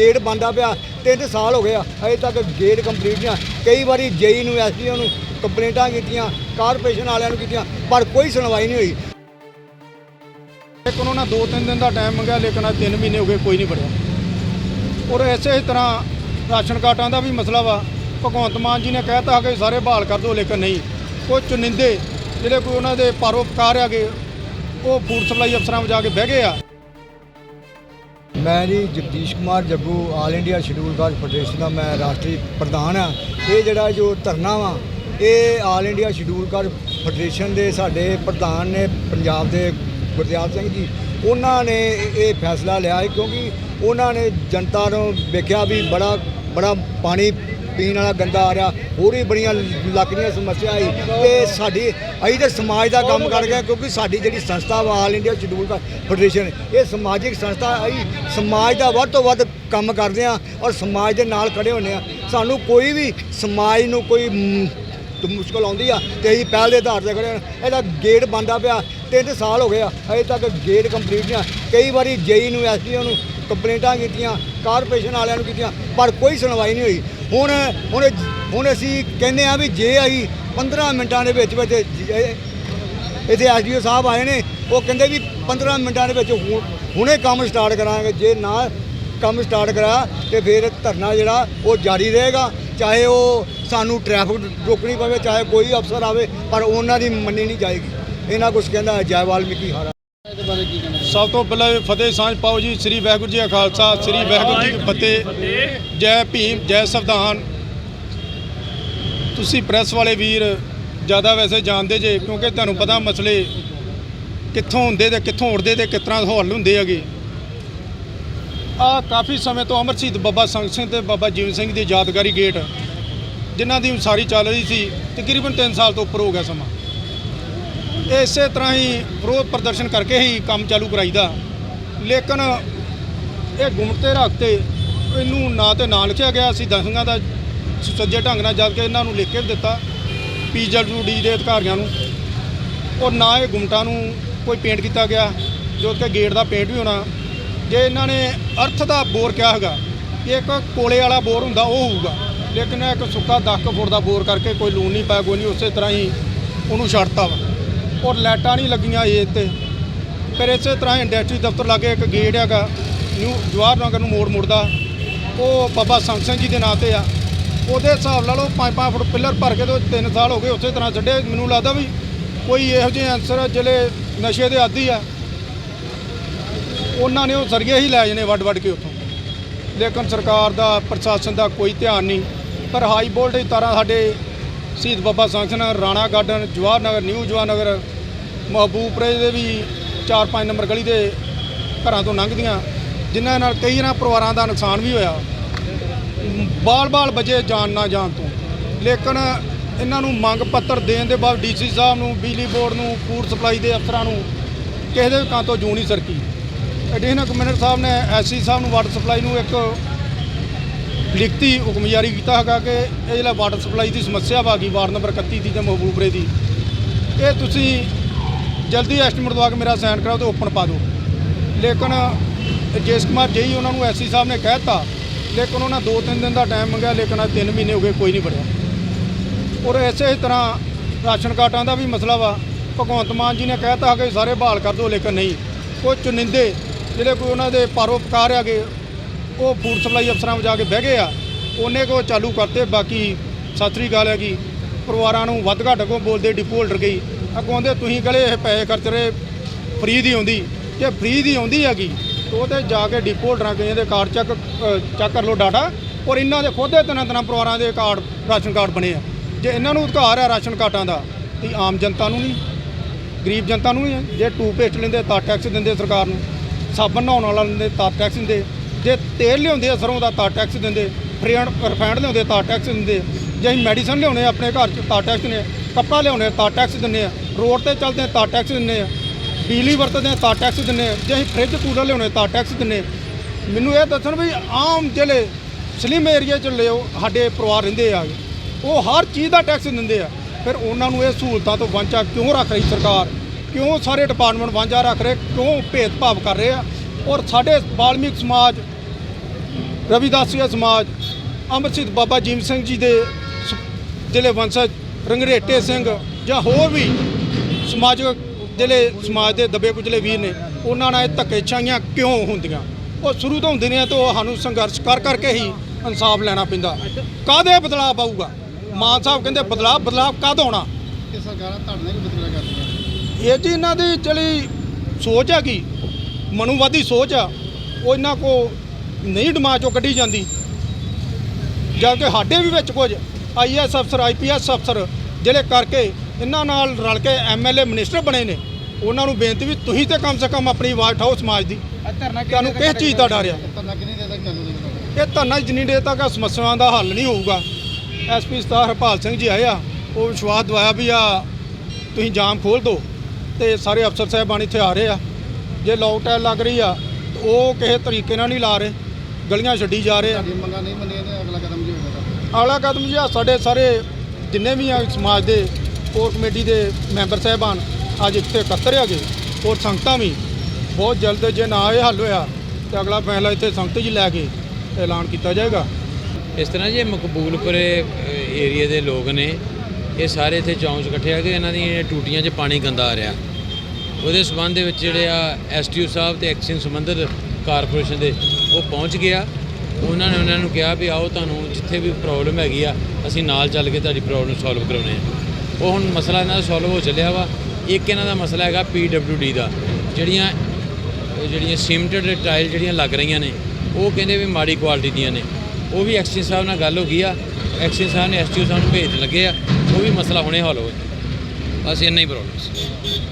Gate ਬੰਦਾ ਪਿਆ, ਤਿੰਨ ਸਾਲ ਹੋ ਗਏ ਆ ਅਜੇ ਤੱਕ ਗੇਟ ਕੰਪਲੀਟ ਨਹੀਂ ਆ। ਕਈ ਵਾਰੀ ਜੇਈ ਨੂੰ ਐਸਡੀਓ ਨੂੰ ਕੰਪਲੇਂਟਾਂ ਕੀਤੀਆਂ ਕਾਰਪੋਰੇਸ਼ਨ ਵਾਲਿਆਂ ਨੂੰ ਕੀਤੀਆਂ, ਪਰ ਕੋਈ ਸੁਣਵਾਈ ਨਹੀਂ ਹੋਈ। ਇੱਕ ਉਹਨਾਂ ਨੇ ਦੋ ਤਿੰਨ ਦਿਨ ਦਾ ਟਾਈਮ ਮੰਗਿਆ, ਲੇਕਿਨ ਅੱਜ 3 ਮਹੀਨੇ ਹੋ ਗਏ ਕੋਈ ਨਹੀਂ ਬਣਿਆ ਔਰ ਇਸੇ ਹੀ ਤਰ੍ਹਾਂ ਰਾਸ਼ਨ ਕਾਰਡਾਂ ਦਾ ਵੀ ਮਸਲਾ ਵਾ। ਭਗਵੰਤ ਮਾਨ ਜੀ ਨੇ ਕਹਿਤਾ ਕਿ ਸਾਰੇ ਬਹਾਲ ਕਰ ਦਿਓ, ਲੇਕਿਨ ਨਹੀਂ। ਕੁਝ ਚੁਣਿੰਦੇ ਜਿਹੜੇ ਕੋਈ ਉਹਨਾਂ ਦੇ ਪਰਉਪਕਾਰ ਹੈਗੇ, ਉਹ ਫੂਡ ਸਪਲਾਈ ਅਫਸਰਾਂ ਵਿੱਚ ਜਾ ਕੇ ਬਹਿ ਗਏ ਆ। ਮੈਂ ਜੀ Jagdish Kumar Jaggu all India schedule caste federation ਦਾ ਮੈਂ ਰਾਸ਼ਟਰੀ ਪ੍ਰਧਾਨ ਆ ਇਹ ਜਿਹੜਾ ਜੋ ਧਰਨਾ ਵਾ, ਇਹ all India schedule caste federation ਦੇ ਸਾਡੇ ਪ੍ਰਧਾਨ ਨੇ ਪੰਜਾਬ ਦੇ ਗੁਰਦਿਆਲ ਸਿੰਘ ਜੀ। ਉਹਨਾਂ ਨੇ ਇਹ ਫੈਸਲਾ ਲਿਆ ਹੈ ਕਿਉਂਕਿ ਉਹਨਾਂ ਨੇ ਜਨਤਾ ਨੂੰ ਵੇਖਿਆ ਵੀ ਬੜਾ ਬੜਾ ਪਾਣੀ ਪੀਣ ਵਾਲਾ ਗੰਦਾ ਆ ਰਿਹਾ ਹੋਰ ਵੀ ਬੜੀਆਂ ਲੱਕ ਦੀਆਂ ਸਮੱਸਿਆ ਆਈ। ਤੇ ਸਾਡੀ ਅਸੀਂ ਤਾਂ ਸਮਾਜ ਦਾ ਕੰਮ ਕਰ ਗਏ ਕਿਉਂਕਿ ਸਾਡੀ ਜਿਹੜੀ ਸੰਸਥਾ ਵਾ ਆਲ ਇੰਡੀਆ ਸ਼ਡਿਊਲ ਫੈਡਰੇਸ਼ਨ ਇਹ ਸਮਾਜਿਕ ਸੰਸਥਾ ਅਸੀਂ ਸਮਾਜ ਦਾ ਵੱਧ ਤੋਂ ਵੱਧ ਕੰਮ ਕਰਦੇ ਆ ਔਰ ਸਮਾਜ ਦੇ ਨਾਲ ਖੜੇ ਹੁੰਦੇ ਆ ਸਾਨੂੰ ਕੋਈ ਵੀ ਸਮਾਜ ਨੂੰ ਕੋਈ ਮ, ਮੁਸ਼ਕਲ ਆਉਂਦੀ ਆ ਤੇ ਅਸੀਂ ਪਹਿਲ ਦੇ ਆਧਾਰ ਤੇ ਖੜੇ ਹਾਂ। ਇਹਦਾ ਗੇਟ ਬੰਦਾ ਪਿਆ ਤਿੰਨ ਸਾਲ ਹੋ ਗਏ ਆ ਅਜੇ ਤੱਕ ਗੇਟ ਕੰਪਲੀਟ ਨਹੀਂ ਕਈ ਵਾਰੀ ਜੇਈ ਨੂੰ ਐਸਡੀਓ ਨੂੰ ਕੰਪਲੇਂਟਾਂ ਕੀਤੀਆਂ ਕਾਰਪੋਰੇਸ਼ਨ ਵਾਲਿਆਂ ਨੂੰ ਕੀਤੀਆਂ ਪਰ ਕੋਈ ਸੁਣਵਾਈ ਨਹੀਂ ਹੋਈ। ਹੁਣ ਹੁਣ ਹੁਣ ਅਸੀਂ ਕਹਿੰਦੇ ਆ ਵੀ ਜੇ ਅਸੀਂ 15 ਮਿੰਟਾਂ ਦੇ ਵਿੱਚ ਵਿੱਚ ਜ- ਇੱਥੇ ਐਸਡੀਓ ਸਾਹਿਬ ਆਏ ਨੇ, ਉਹ ਕਹਿੰਦੇ ਵੀ 15 ਮਿੰਟਾਂ ਦੇ ਵਿੱਚ ਹੁ- ਹੁਣੇ ਕੰਮ ਸਟਾਰਟ ਕਰਾਂਗੇ। ਜੇ ਨਾ ਕੰਮ ਸਟਾਰਟ ਕਰਾਇਆ ਤੇ ਫਿਰ ਧਰਨਾ ਜਿਹੜਾ, ਉਹ ਜਾਰੀ ਰਹੇਗਾ। ਚਾਹੇ ਉਹ ਸਾਨੂੰ ਟ੍ਰੈਫਿਕ ਰੋਕਣੀ ਪਵੇ, ਚਾਹੇ ਕੋਈ ਅਫਸਰ ਆਵੇ, ਪਰ ਉਹਨਾਂ ਦੀ ਮੰਨੀ ਨਹੀਂ ਜਾਏਗੀ ਇਹਨਾਂ ਕੁਝ ਕਹਿੰਦਾ ਜੈ ਵਾਲਮੀਕੀ ਹਾਰਾ। ਸਭ ਤੋਂ ਪਹਿਲਾਂ ਇਹ ਫਤਿਹ ਸਾਂਝ ਪਾਓ ਜੀ, ਸ੍ਰੀ ਵਾਹਿਗੁਰੂ ਜੀ ਕਾ ਖਾਲਸਾ, ਸ੍ਰੀ ਵਾਹਿਗੁਰੂ ਜੀ ਕੀ ਫਤਿਹ। ਜੈ ਭੀਮ, ਜੈ ਸੰਵਿਧਾਨ। ਤੁਸੀਂ ਪ੍ਰੈਸ ਵਾਲੇ ਵੀਰ ਜ਼ਿਆਦਾ ਵੈਸੇ ਜਾਣਦੇ ਜੇ, ਕਿਉਂਕਿ ਤੁਹਾਨੂੰ ਪਤਾ ਮਸਲੇ ਕਿੱਥੋਂ ਹੁੰਦੇ ਤੇ ਕਿੱਥੋਂ ਉੱਠਦੇ ਤੇ ਕਿਸ ਤਰ੍ਹਾਂ ਹੱਲ ਹੁੰਦੇ ਹੈਗੇ। ਆ ਕਾਫੀ ਸਮੇਂ ਤੋਂ ਅਮਰ ਸ਼ਹੀਦ ਬਾਬਾ ਸੰਗ ਸਿੰਘ ਤੇ ਬਾਬਾ ਜੀਵਨ ਸਿੰਘ ਦੀ ਯਾਦਗਾਰੀ ਗੇਟ, ਜਿਨ੍ਹਾਂ ਦੀ ਉਸਾਰੀ ਚੱਲ ਰਹੀ ਸੀ, ਤਕਰੀਬਨ 3 ਸਾਲ ਤੋਂ ਉੱਪਰ ਹੋ ਗਿਆ ਸਮਾਂ। ਇਸੇ ਤਰ੍ਹਾਂ ਹੀ ਵਿਰੋਧ ਪ੍ਰਦਰਸ਼ਨ ਕਰਕੇ ਹੀ ਕੰਮ ਚਾਲੂ ਕਰਾਈਦਾ। ਲੇਕਿਨ ਇਹ ਗੁੰਮਟੇ ਰੱਖ 'ਤੇ ਇਹਨੂੰ ਨਾ ਤੇ ਨਾਂ ਲਿਖਿਆ ਗਿਆ। ਸੀ ਦਸਾਂ ਦਾ ਸੱਜੇ ਢੰਗ ਨਾਲ ਜਦ ਕਿ ਇਹਨਾਂ ਨੂੰ ਲਿਖ ਕੇ ਵੀ ਦਿੱਤਾ ਪੀਡਬਲਯੂਡੀ ਦੇ ਅਧਿਕਾਰੀਆਂ ਨੂੰ। ਔਰ ਨਾ ਇਹ ਗੁੰਮਟਾਂ ਨੂੰ ਕੋਈ ਪੇਂਟ ਕੀਤਾ ਗਿਆ, ਜੋ ਕਿ ਗੇਟ ਦਾ ਪੇਂਟ ਵੀ ਹੋਣਾ। ਜੇ ਇਹਨਾਂ ਨੇ ਅਰਥ ਦਾ ਬੋਰ ਕਿਹਾ ਹੈਗਾ ਕਿ ਇੱਕ ਕੋਲੇ ਵਾਲਾ ਬੋਰ ਹੁੰਦਾ, ਉਹ ਹੋਊਗਾ। ਲੇਕਿਨ ਇਹ ਇੱਕ ਸੁੱਕਾ 10 ਫੁੱਟ ਦਾ ਬੋਰ ਕਰਕੇ ਕੋਈ ਲੂਣ ਨਹੀਂ ਪਾਇਆ, ਕੋਈ ਨਹੀਂ, ਉਸੇ ਤਰ੍ਹਾਂ ਹੀ ਉਹਨੂੰ ਛੱਡਤਾ ਵਾ। ਔਰ ਲਾਈਟਾਂ ਨਹੀਂ ਲੱਗੀਆਂ ਏ ਤੇ ਫਿਰ ਇਸੇ ਤਰ੍ਹਾਂ ਇੰਡਸਟਰੀ ਦਫ਼ਤਰ ਲਾਗੇ ਇੱਕ ਗੇਟ ਹੈਗਾ, ਨਿਊ ਜਵਾਹਰ ਨਗਰ ਨੂੰ ਮੋੜ ਮੁੜਦਾ। ਉਹ ਬਾਬਾ ਸੰਗ ਸਿੰਘ ਜੀ ਦੇ ਨਾਂ ਤੇ ਆ। ਉਹਦੇ ਹਿਸਾਬ ਲਾ ਲਓ 5-5 ਫੁੱਟ ਪਿੱਲਰ ਭਰ ਕੇ ਤੋਂ 3 ਸਾਲ ਹੋ ਗਏ ਉਸੇ ਤਰ੍ਹਾਂ ਛੱਡੇ। ਮੈਨੂੰ ਲੱਗਦਾ ਵੀ ਕੋਈ ਇਹੋ ਜਿਹੇ ਆਨਸਰ ਜਿਹੜੇ ਨਸ਼ੇ ਦੇ ਆਦੀ ਆ, ਉਹਨਾਂ ਨੇ ਉਹ ਸਰੀਏ ਹੀ ਲੈ ਜਨੇ ਵੱਡ ਵੱਡ ਕੇ ਉੱਥੋਂ। ਲੇਕਿਨ ਸਰਕਾਰ ਦਾ, ਪ੍ਰਸ਼ਾਸਨ ਦਾ ਕੋਈ ਧਿਆਨ ਨਹੀਂ। ਪਰ ਹਾਈ ਵੋਲਟੇਜ ਤਾਰਾਂ ਸਾਡੇ ਸ਼ਹੀਦ ਬਾਬਾ ਸੰਗ ਰਾਣਾ ਗਾਰਡਨ, ਜਵਾਹਰ ਨਗਰ, ਨਿਊ ਜਵਾਹਰ ਨਗਰ ਮਹਬੂਬਪੁਰੇ ਦੇ ਵੀ 4-5 ਨੰਬਰ ਗਲੀ ਦੇ ਘਰਾਂ ਤੋਂ ਲੰਘਦੀਆਂ, ਜਿਨ੍ਹਾਂ ਨਾਲ ਕਈ ਨਾ ਪਰਿਵਾਰਾਂ ਦਾ ਨੁਕਸਾਨ ਵੀ ਹੋਇਆ। ਬਾਲ-ਬਾਲ ਬਜੇ ਜਾਣ ਨਾ ਜਾਣ ਤੋਂ। ਲੇਕਿਨ ਇਹਨਾਂ ਨੂੰ ਮੰਗ ਪੱਤਰ ਦੇਣ ਦੇ ਬਾਅਦ ਡੀਸੀ ਸਾਹਿਬ ਨੂੰ, ਬਿਜਲੀ ਬੋਰਡ ਨੂੰ, ਫੂਡ ਸਪਲਾਈ ਦੇ ਅਫਸਰਾਂ ਨੂੰ ਕਿਸੇ ਦੇ ਵੀ ਕਾਂ ਤੋਂ ਜੂ ਨਹੀਂ ਸਰਕੀ। ਐਡੀਸ਼ਨਲ ਕਮਿਸ਼ਨਰ ਸਾਹਿਬ ਨੇ ਐਸਸੀ ਸਾਹਿਬ ਨੂੰ ਵਾਟਰ ਸਪਲਾਈ ਨੂੰ ਇੱਕ ਲਿਖਤੀ ਹੁਕਮ ਜਾਰੀ ਕੀਤਾ ਹੈਗਾ ਕਿ ਇਹ ਜਿਹੜਾ ਵਾਟਰ ਸਪਲਾਈ ਦੀ ਸਮੱਸਿਆ ਵਾ ਗਈ, ਵਾਰਡ ਨੰਬਰ 31 ਦੀ ਤੇ ਮਹਬੂਬਰੇ ਦੀ, ਇਹ ਤੁਸੀਂ ਜਲਦੀ ਐਸਟੀਮੇਟ ਦਵਾ ਕੇ ਮੇਰਾ ਸਾਈਨ ਕਰਾਓ ਤੇ ਓਪਨ ਪਾ ਦਿਓ। ਲੇਕਿਨ ਜੇਸ ਕੁਮਾਰ ਜੇਈ ਉਹਨਾਂ ਨੂੰ ਐਸਸੀ ਸਾਹਿਬ ਨੇ ਕਹਿਤਾ ਲੇਕਿਨ ਉਹਨਾਂ ਦੋ ਤਿੰਨ ਦਿਨ ਦਾ ਟਾਈਮ ਮੰਗਿਆ, ਲੇਕਿਨ ਅੱਜ 3 ਮਹੀਨੇ ਹੋ ਗਏ ਕੋਈ ਨਹੀਂ ਬਣਿਆ ਔਰ ਇਸੇ ਹੀ ਤਰ੍ਹਾਂ ਰਾਸ਼ਨ ਕਾਰਡਾਂ ਦਾ ਵੀ ਮਸਲਾ ਵਾ। ਭਗਵੰਤ ਮਾਨ ਜੀ ਨੇ ਕਹਿਤਾ ਕਿ ਸਾਰੇ ਬਹਾਲ ਕਰ ਦਿਓ, ਲੇਕਿਨ ਨਹੀਂ। ਕੁਝ ਚੁਨਿੰਦੇ ਜਿਹੜੇ ਕੋਈ ਉਹਨਾਂ ਦੇ ਪਰਉਪਕਾਰ ਹੈਗੇ ਉਹ ਫੂਡ ਸਪਲਾਈ ਅਫਸਰਾਂ ਵਿੱਚ ਜਾ ਕੇ ਬਹਿ ਗਏ ਆ। ਉਹਨੇ ਕੋ ਚਾਲੂ ਕਰਤੇ, ਬਾਕੀ ਸਤਿ ਸ੍ਰੀ ਅਕਾਲ ਹੈਗੀ। ਪਰਿਵਾਰਾਂ ਨੂੰ ਵੱਧ ਘੱਟ ਕੋ ਬੋਲਦੇ ਡਿਪੂ ਹੋਲਡਰ ਗਈ। ਅੱਗੋਂ ਦੇ ਤੁਸੀਂ ਕਹਲੇ ਇਹ ਪੈਸੇ ਖਰਚ ਰਹੇ, ਫ੍ਰੀ ਦੀ ਆਉਂਦੀ ਜੇ ਫ੍ਰੀ ਦੀ ਆਉਂਦੀ ਹੈਗੀ ਉਹਦੇ ਜਾ ਕੇ ਡਿਪੋ ਹੋਲਡਰਾਂ ਕਈਆਂ ਦੇ ਕਾਰਡ ਚੈੱਕ ਚੈੱਕ ਕਰ ਲਓ ਡਾਟਾ ਔਰ ਇਹਨਾਂ ਦੇ ਖੁਦ ਦੇ ਤਿੰਨਾਂ ਤਿੰਨਾਂ ਪਰਿਵਾਰਾਂ ਦੇ ਕਾਰਡ ਰਾਸ਼ਨ ਕਾਰਡ ਬਣੇ ਆ। ਜੇ ਇਹਨਾਂ ਨੂੰ ਅਧਿਕਾਰ ਹੈ ਰਾਸ਼ਨ ਕਾਰਡਾਂ ਦਾ, ਤੇ ਆਮ ਜਨਤਾ ਨੂੰ ਨਹੀਂ, ਗਰੀਬ ਜਨਤਾ ਨੂੰ ਵੀ ਹੈ। ਜੇ ਟੂਪੇਸਟ ਲੈਂਦੇ, ਤਾਂ ਟੈਕਸ ਦਿੰਦੇ ਸਰਕਾਰ ਨੂੰ। ਸਾਬਣ ਨਹਾਉਣ ਵਾਲਾ ਲੈਂਦੇ, ਤਾਂ ਟੈਕਸ ਦਿੰਦੇ। ਜੇ ਤੇਲ ਲਿਆਉਂਦੇ ਆ ਸਰੋਂ ਦਾ, ਤਾਂ ਟੈਕਸ ਦਿੰਦੇ। ਫਰੀਡ ਰਿਫਾਈਂਡ ਲਿਆਉਂਦੇ, ਤਾਂ ਟੈਕਸ ਦਿੰਦੇ। ਜੇ ਅਸੀਂ ਮੈਡੀਸਨ ਲਿਆਉਣੇ ਆਪਣੇ ਘਰ 'ਚ, ਤਾਂ ਟੈਕਸ ਨੇ ਕੱਪੜਾ ਲਿਆਉਣੇ ਆ ਤਾਂ ਟੈਕਸ ਦਿੰਦੇ ਆ। ਰੋਡ ਤੇ ਚੱਲਦੇ ਆ ਤਾਂ ਟੈਕਸ ਦਿੰਦੇ ਆ। ਬਿਜਲੀ ਵਰਤਦੇ ਆ ਤਾਂ ਟੈਕਸ ਦਿੰਦੇ ਆ। ਜੇ ਅਸੀਂ ਫ੍ਰਿਜ ਕੂਲਰ ਲਿਆਉਣੇ ਤਾਂ ਟੈਕਸ ਦਿੰਦੇ ਮੈਨੂੰ ਇਹ ਦੱਸਣ ਵੀ ਆਮ ਜਿਹੜੇ ਸਲਿਮ ਏਰੀਆ 'ਚ ਲਿਓ, ਸਾਡੇ ਪਰਿਵਾਰ ਰਹਿੰਦੇ ਆ, ਉਹ ਹਰ ਚੀਜ਼ ਦਾ ਟੈਕਸ ਦਿੰਦੇ ਆ। ਫਿਰ ਉਹਨਾਂ ਨੂੰ ਇਹ ਸਹੂਲਤਾਂ ਤੋਂ ਵਾਂਝਾ ਕਿਉਂ ਰੱਖ ਰਹੀ ਸਰਕਾਰ? ਕਿਉਂ ਸਾਰੇ ਡਿਪਾਰਟਮੈਂਟ ਵਾਂਝਾ ਰੱਖ ਰਹੇ? ਕਿਉਂ ਭੇਦਭਾਵ ਕਰ ਰਹੇ ਆ? ਔਰ ਸਾਡੇ ਬਾਲਮੀਕ ਸਮਾਜ, ਰਵਿਦਾਸੀਆ ਸਮਾਜ, ਅੰਮ੍ਰਿਤਸਰ ਬਾਬਾ ਜੀਮ ਸਿੰਘ ਜੀ ਦੇ ਜ਼ਿਲ੍ਹੇ ਜਿਹੜੇ ਵੰਸ਼ਜ ਰੰਗਰੇਟੇ ਸਿੰਘ ਜਾਂ ਹੋਰ ਵੀ ਸਮਾਜਿਕ ਜਿਹੜੇ ਸਮਾਜ ਦੇ ਦਬੇ ਕੁਚਲੇ ਵੀਰ ਨੇ ਉਹਨਾਂ ਨਾਲ ਇਹ ਧੱਕੇਸ਼ਾਹੀਆਂ ਕਿਉਂ ਹੁੰਦੀਆਂ? ਉਹ ਸ਼ੁਰੂ ਤੋਂ ਹੁੰਦੀਆਂ ਨੇ ਤੇ ਉਹ ਸਾਨੂੰ ਸੰਘਰਸ਼ ਕਰ ਕਰਕੇ ਹੀ ਇਨਸਾਫ ਲੈਣਾ ਪੈਂਦਾ। ਕਾਹਦੇ ਬਦਲਾਅ ਪਾਊਗਾ ਮਾਨ ਸਾਹਿਬ ਕਹਿੰਦੇ ਬਦਲਾਅ ਬਦਲਾਅ ਕਦ ਆਉਣਾ? ਕਿ ਸਰਕਾਰਾਂ ਨਾਲ ਵੀ ਬਦਲਾ ਕਰਦੀਆਂ ਇਹ ਜੀ ਇਹਨਾਂ ਦੀ ਜਿਹੜੀ ਸੋਚ ਹੈਗੀ ਮਨੂਵਾਦੀ ਸੋਚ ਆ ਉਹ ਇਹਨਾਂ ਕੋ ਨਹੀਂ ਦਿਮਾਗ ਚੋਂ ਕੱਢੀ ਜਾਂਦੀ। ਜਦ ਕਿ ਸਾਡੇ ਵੀ ਵਿੱਚ ਕੁਝ ਆਈਐਸ ਅਫਸਰ ਆਈਪੀਐਸ ਅਫਸਰ ਜਿਹੜੇ ਕਰਕੇ ਇਹਨਾਂ ਨਾਲ ਰਲ ਕੇ ਐਮਐਲਏ ਮਿਨਿਸਟਰ ਬਣੇ ਨੇ ਉਹਨਾਂ ਨੂੰ ਬੇਨਤੀ ਵੀ ਤੁਸੀਂ ਤੇ ਕਮ ਸੇ ਕਮ ਆਪਣੀ ਆਵਾਜ਼ ਉਠਾਓ ਸਮਾਜ ਦੀ। ਤੁਹਾਨੂੰ ਕਿਸ ਚੀਜ਼ ਦਾ ਡਰ ਆ? ਇਹ ਧਰਨਾ ਜਿੰਨੀ ਦੇਰ ਤੱਕ ਆ ਸਮੱਸਿਆਵਾਂ ਦਾ ਹੱਲ ਨਹੀਂ ਹੋਊਗਾ ਐਸਪੀ ਸਤਾਰ ਹਰਪਾਲ ਸਿੰਘ ਜੀ ਆਏ ਆ ਉਹ ਵਿਸ਼ਵਾਸ ਦਵਾਇਆ ਵੀ ਆ ਤੁਸੀਂ ਜਾਮ ਖੋਲ ਦਿਓ ਤੇ ਸਾਰੇ ਅਫਸਰ ਸਾਹਿਬਾਨ ਇੱਥੇ ਆ ਰਹੇ ਆ। ਜੇ ਲੋਕ ਟਾਇਲ ਲੱਗ ਰਹੀ ਆ ਉਹ ਕਿਸੇ ਤਰੀਕੇ ਨਾਲ ਨਹੀਂ ਲਾ ਰਹੇ ਗਲੀਆਂ ਛੱਡੀ ਜਾ ਰਹੇ ਆ। ਮੰਗਾਂ ਨਹੀਂ ਮੰਨੀਆਂ ਤੇ ਅਗਲਾ ਕਦਮ ਅਗਲਾ ਕਦਮ ਜੀ ਸਾਡੇ ਸਾਰੇ ਜਿੰਨੇ ਵੀ ਆ ਸਮਾਜ ਦੇ ਕੋਰ ਕਮੇਟੀ ਦੇ ਮੈਂਬਰ ਸਾਹਿਬਾਨ, ਅੱਜ ਇੱਥੇ ਇਕੱਤਰ ਹੈਗੇ ਔਰ ਸੰਗਤਾਂ ਵੀ ਬਹੁਤ ਜਲਦ ਜੇ ਨਾ ਇਹ ਹੱਲ ਹੋਇਆ, ਤੇ ਅਗਲਾ ਫੈਸਲਾ ਇੱਥੇ ਸੰਗਤ ਜੀ ਲੈ ਕੇ ਐਲਾਨ ਕੀਤਾ ਜਾਏਗਾ। ਇਸ ਤਰ੍ਹਾਂ ਜੇ ਮਕਬੂਲਪੁਰੇ ਏਰੀਆ ਦੇ ਲੋਕ ਨੇ, ਇਹ ਸਾਰੇ ਇੱਥੇ ਚੌਂਕ 'ਚ ਇਕੱਠੇ ਆ ਕੇ ਇਹਨਾਂ ਦੀਆਂ ਟੂਟੀਆਂ 'ਚ ਪਾਣੀ ਗੰਦਾ ਆ ਰਿਹਾ। ਉਹਦੇ ਸਬੰਧ ਦੇ ਵਿੱਚ ਜਿਹੜੇ ਆ ਐਸਟੀਓ ਸਾਹਿਬ ਤੇ ਐਕਸ਼ਨ ਸੰਬੰਧਿਤ ਕਾਰਪੋਰੇਸ਼ਨ ਦੇ, ਉਹ ਪਹੁੰਚ ਗਿਆ। ਉਹਨਾਂ ਨੇ ਉਹਨਾਂ ਨੂੰ ਕਿਹਾ ਵੀ ਆਓ ਤੁਹਾਨੂੰ ਜਿੱਥੇ ਵੀ ਪ੍ਰੋਬਲਮ ਹੈਗੀ ਆ, ਅਸੀਂ ਨਾਲ ਚੱਲ ਕੇ ਤੁਹਾਡੀ ਪ੍ਰੋਬਲਮ ਸੋਲਵ ਕਰਾਉਣੇ ਆ ਉਹ ਹੁਣ ਮਸਲਾ ਇਹਨਾਂ ਦਾ ਸੋਲਵ ਹੋ ਚੱਲਿਆ ਵਾ। ਇੱਕ ਇਹਨਾਂ ਦਾ ਮਸਲਾ ਹੈਗਾ ਡੀ ਦਾ, ਜਿਹੜੀਆਂ ਜਿਹੜੀਆਂ ਸੀਮੈਂਟਡ ਟਾਇਲ ਜਿਹੜੀਆਂ ਲੱਗ ਰਹੀਆਂ ਨੇ, ਉਹ ਕਹਿੰਦੇ ਵੀ ਮਾੜੀ ਕੁਆਲਿਟੀ ਦੀਆਂ ਨੇ। ਉਹ ਵੀ ਐਕਸ਼ਨ ਸਾਹਿਬ ਨਾਲ ਗੱਲ ਹੋ ਗਈ ਆ। ਐਕਸ਼ਨ ਸਾਹਿਬ ਨੇ ਐਸਟੀਓ ਸਾਹਿਬ ਨੂੰ ਭੇਜਣ ਲੱਗੇ ਆ। ਉਹ ਵੀ ਮਸਲਾ ਹੁਣੇ ਹੱਲ ਹੋ ਬਸ ਇੰਨਾ ਹੀ ਪ੍ਰੋਬਲਮ ਸੀ।